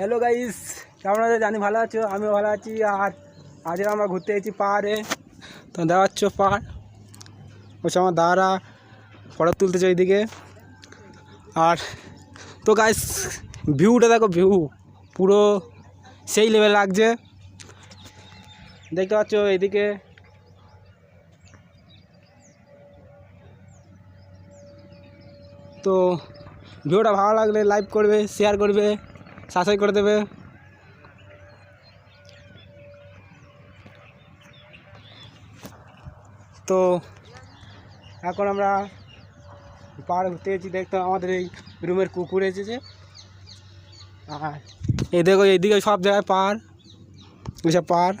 Hello guys কেমন আছে? জানি ভালো আছো, আমিও ভালো আছি। আর আজকে আমরা ঘুরতে এসেছি পাহাড়ে। তো দেখাচ্ছ পাহাড়। বলছে আমার দাদারা ফটো তুলতেছে ওইদিকে আর তো গাইস ভিউটা দেখো ভিউ পুরো সেই লেভেল লাগছে। দেখতে পাচ্ছ এইদিকে। তো ভিডিওটা ভালো লাগলে লাইক করবে শেয়ার করবে। সাবস্ক্রাইব করে দেবে। তো এখন আমরা পাহাড়ে ঘুরতে গেছি, দেখতে আমাদের এই রুমের কুকুর এসেছে। আর এই দেখো এইদিকে সব জায়গায় পাহাড় ওইসব পাহাড়।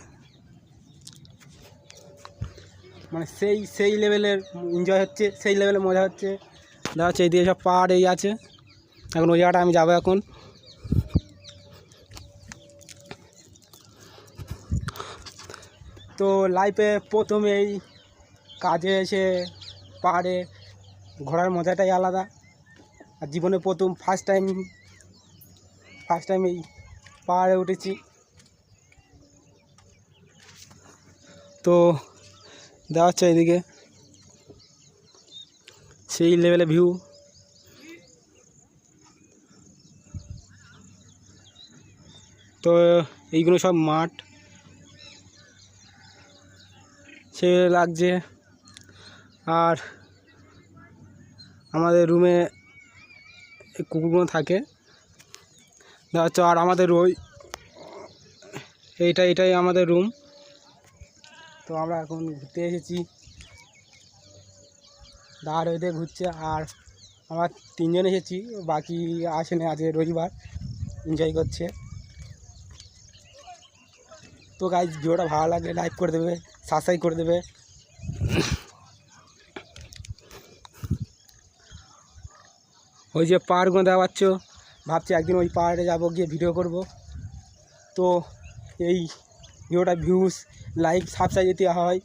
মানে সেই সেই লেভেলের এনজয় হচ্ছে, সেই লেভেলের মজা হচ্ছে। দেখা যাচ্ছে এইদিকে সব পাহাড় এই আছে। এখন ওই জায়গাটা আমি যাব এখন। তো লাইফে প্রথম এই কাজে এসে পাহাড়ে ঘোরার মজাটাই আলাদা। আর জীবনে প্রথম ফার্স্ট টাইম ফার্স্ট টাইম এই পাহাড়ে উঠেছি। তো দেওয়া হচ্ছে এদিকে। সেই লেভেলে ভিউ তো এইগুলো সব মাঠ। সে লাগছে। আর আমাদের রুমে কুকুরগুলো থাকে। দেখা আর আমাদের ওই এইটা এটাই আমাদের রুম তো আমরা এখন ঘুরতে এসেছি। দাঁড় হইতে ঘুরছে আর আমরা তিনজন এসেছি। বাকি আসেনি আজকে রবিবার। এনজয় করছে। তো গাইজ ভিডিওটা ভালো লাগলে লাইক করে দেবে। সাবস্ক্রাইব করে দেবে। ওই যে পাহাড়গুলো দেখা পাচ্ছ, ভাবছি একদিন ওই পাহাড়ে যাব, গিয়ে ভিডিও করব। তো এই ভিডিওটা ভিউজ লাইক সাবস্ক্রাইব যদি হয়,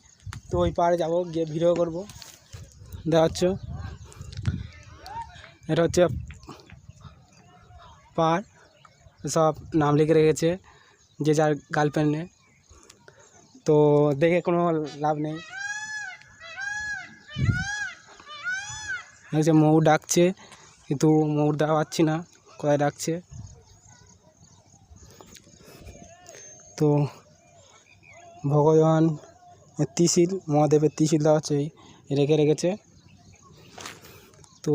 তো ওই পাহাড়ে যাব, গিয়ে ভিডিও করব। দেখাচ্ছ এটা হচ্ছে পাহাড়, সব নাম লিখে রেখেছে, যে যার গার্লফ্রেন্ডে তো দেখে কোনো লাভ নেই। হচ্ছে ময়ূর ডাকছে, কিন্তু ময়ূর দেখা পাচ্ছি না, কোথায় ডাকছে? তো ভগবান ত্রিশিল মহাদেবের ত্রিশিল দেওয়া হচ্ছে রেখে রেখেছে। তো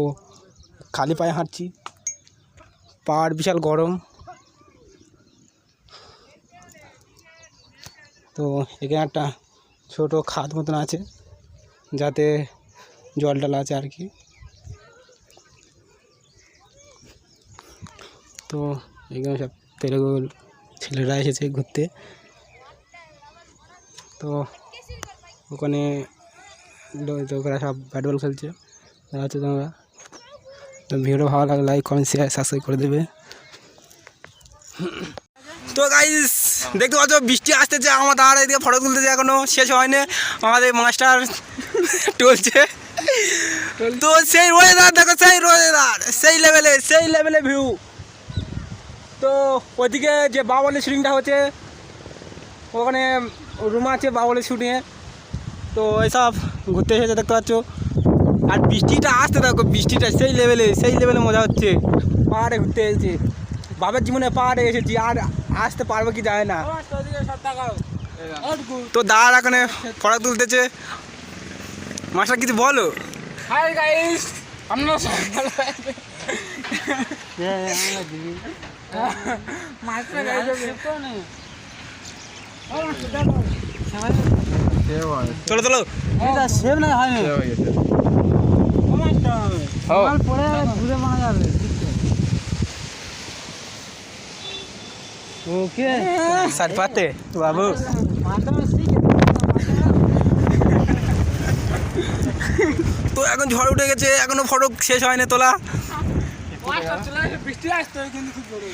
খালি পায়ে হাঁটছি, পাহাড় বিশাল গরম। তো এখানে একটা ছোটো খাদ মতন আছে যাতে জল টল আছে আর কি। তো এখানে সব তেলেগু ছেলেরা এসেছে ঘুরতে। তো ওখানে লোকেরা সব ব্যাট বল খেলছে দেখা তোমরা। তো ভিডিও ভালো লাগলে লাইক কমেন্ট শেয়ার সাবস্ক্রাইব করে দেবে। তো গাইস দেখতে পাচ্ছ, বৃষ্টি আসতেছে, আমার দাঁড়া এদিকে ফটো তুলতেছে এখনও, শেষ হয়নি। আমাদের মাস্টার টলছে তো সেই ওয়েদার দেখো সেই ওয়েদার সেই লেভেলে সেই লেভেলে ভিউ তো ওইদিকে যে বাবলের শুটিংটা হচ্ছে, ওখানে রুম আছে বাবলের শুটিংয়ে তো এইসব ঘুরতে এসেছে, দেখতে পাচ্ছ। আর বৃষ্টিটা আসতে দেখো, বৃষ্টিটা সেই লেভেলে সেই লেভেলে মজা হচ্ছে। পাহাড়ে ঘুরতে এসেছি। বাবার জীবনে পাহাড়ে এসেছি, আর আসতে পারব কি যায় না। তো দাঁড় এখানে ফটো তুলতেছে। মাস্টার কিছু বলো? হাই গাইস আমরা মাস্টার চলো চলো। সেভ না পরে ঘুরে মারা যাবে। ওকে সার পাতে বাবু তো এখন ঝড় উঠে গেছে এখনও ফটো শেষ হয়নি তোলা। বৃষ্টি আসতে কিন্তু খুব বড়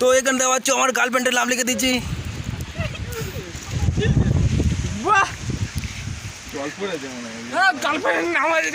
তো এখানে দেওয়া হচ্ছে আমার গার্লফ্রেন্ডের নাম লিখে দিচ্ছি। গার্লফ্রেন্ড নাম আছে